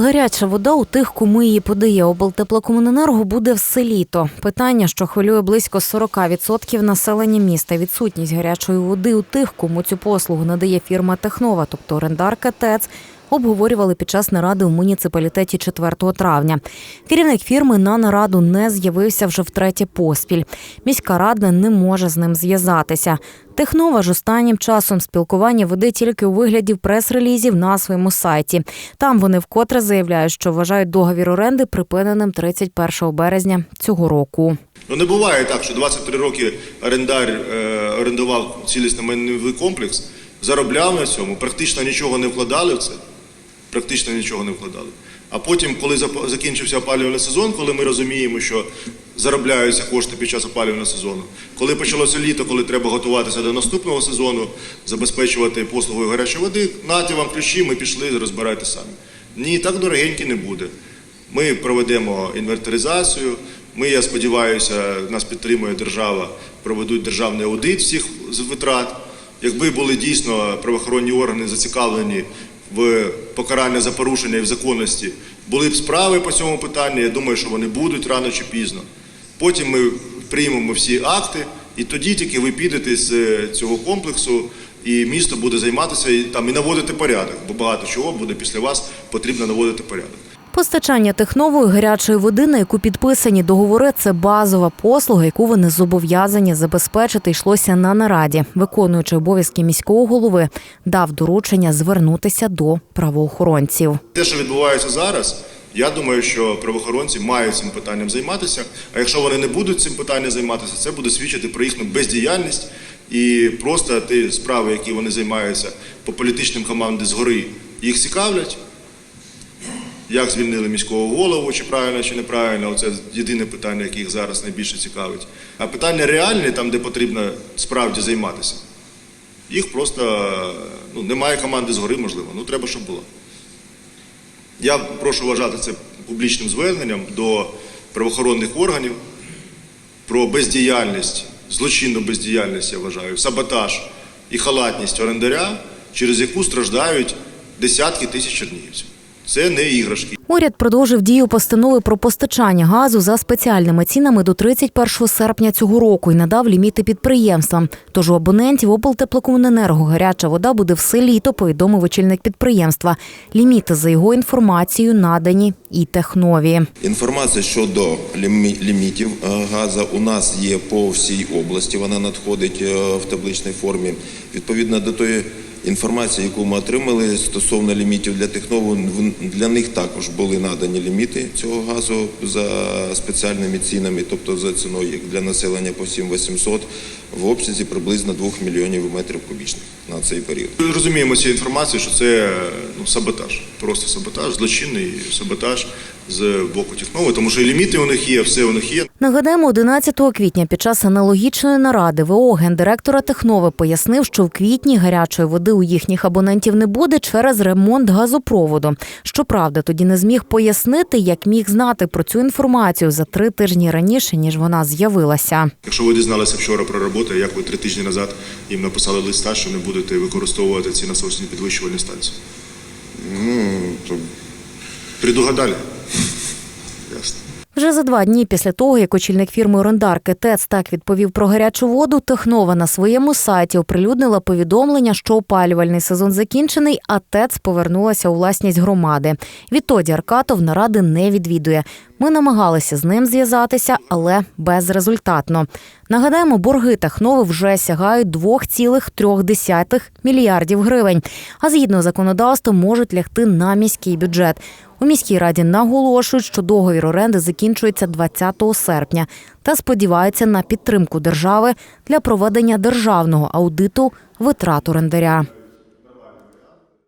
Гаряча вода у тих, кому її подає облтеплокомуненерго, буде все літо. Питання, що хвилює близько 40% населення міста. Відсутність гарячої води у тих, кому цю послугу надає фірма Технова, тобто орендарка ТЕЦ, обговорювали під час наради у муніципалітеті 4 травня. Керівник фірми на нараду не з'явився вже втретє поспіль. Міська рада не може з ним зв'язатися. Технова ж останнім часом спілкування веде тільки у вигляді прес-релізів на своєму сайті. Там вони вкотре заявляють, що вважають договір оренди припиненим 31 березня цього року. Ну не буває так, що 23 роки орендар е, орендував цілісний майновий комплекс, заробляв на цьому, практично нічого не вкладали в це. Практично нічого не вкладали. А потім, коли закінчився опалювальний сезон, коли ми розуміємо, що заробляються кошти під час опалювального сезону, коли почалося літо, коли треба готуватися до наступного сезону, забезпечувати послугою гарячої води, наті вам ключі, ми пішли, розбирайте самі. Ні, так дорогенькі не буде. Ми проведемо інвентаризацію. Ми, я сподіваюся, нас підтримує держава, проведуть державний аудит всіх витрат. Якби були дійсно правоохоронні органи зацікавлені в покарання за порушення і в законності, були б справи по цьому питанню. Я думаю, що вони будуть рано чи пізно. Потім ми приймемо всі акти, і тоді тільки ви підете з е, цього комплексу, і місто буде займатися і там і наводити порядок, бо багато чого буде після вас потрібно наводити порядок. Постачання технової гарячої води, на яку підписані договори, це базова послуга, яку вони зобов'язані забезпечити, йшлося на нараді. Виконуючи обов'язки міського голови, дав доручення звернутися до правоохоронців. Те, що відбувається зараз, я думаю, що правоохоронці мають цим питанням займатися. А якщо вони не будуть цим питанням займатися, це буде свідчити про їхню бездіяльність і просто ті справи, які вони займаються по політичним командам згори, їх цікавлять. Як звільнили міського голову, чи правильно, чи неправильно, це єдине питання, яке їх зараз найбільше цікавить. А питання реальні, там, де потрібно справді займатися, їх просто ну, немає команди згори, можливо. Ну треба, щоб було. Я прошу вважати це публічним зверненням до правоохоронних органів про бездіяльність, злочинну бездіяльність, я вважаю, саботаж і халатність орендаря, через яку страждають десятки тисяч чернігівців. Це не іграшки. Уряд продовжив дію постанови про постачання газу за спеціальними цінами до 31 серпня цього року і надав ліміти підприємствам. Тож у абонентів облтеплокомуненерго гаряча вода буде все літо, повідомив очільник підприємства. Ліміти за його інформацією надані і технові. Інформація щодо лімі- лімітів е, газу у нас є по всій області. Вона надходить е, в табличній формі. Відповідно до тої інформації, яку ми отримали стосовно лімітів для технову, для них також були надані ліміти цього газу за спеціальними цінами, тобто за ціною для населення по 7800 в обсязі приблизно 2 мільйонів метрів кубічних на цей період. Ми розуміємо цю інформацію, що це ну, саботаж, просто саботаж, злочинний саботаж з боку технови, тому що і ліміти у них є, все у них є. Нагадаємо, 11 квітня під час аналогічної наради ВО гендиректора Технови пояснив, що в квітні гарячої води у їхніх абонентів не буде через ремонт газопроводу. Щоправда, тоді не зміг пояснити, як міг знати про цю інформацію за три тижні раніше, ніж вона з'явилася. Якщо ви дізналися вчора про роботу, як ви три тижні назад їм написали листа, що не будете використовувати ці насосні підвищувальні станції? Ну, то Предугадали? Ясно. Вже за два дні після того, як очільник фірми орендарки ТЕЦ так відповів про гарячу воду, Технова на своєму сайті оприлюднила повідомлення, що опалювальний сезон закінчений, а ТЕЦ повернулася у власність громади. Відтоді Аркатов наради не відвідує. Ми намагалися з ним зв'язатися, але безрезультатно. Нагадаємо, борги Технови вже сягають 2,3 мільярдів гривень. А згідно законодавства можуть лягти на міський бюджет. У міській раді наголошують, що договір оренди закінчується 20 серпня та сподіваються на підтримку держави для проведення державного аудиту витрат орендаря.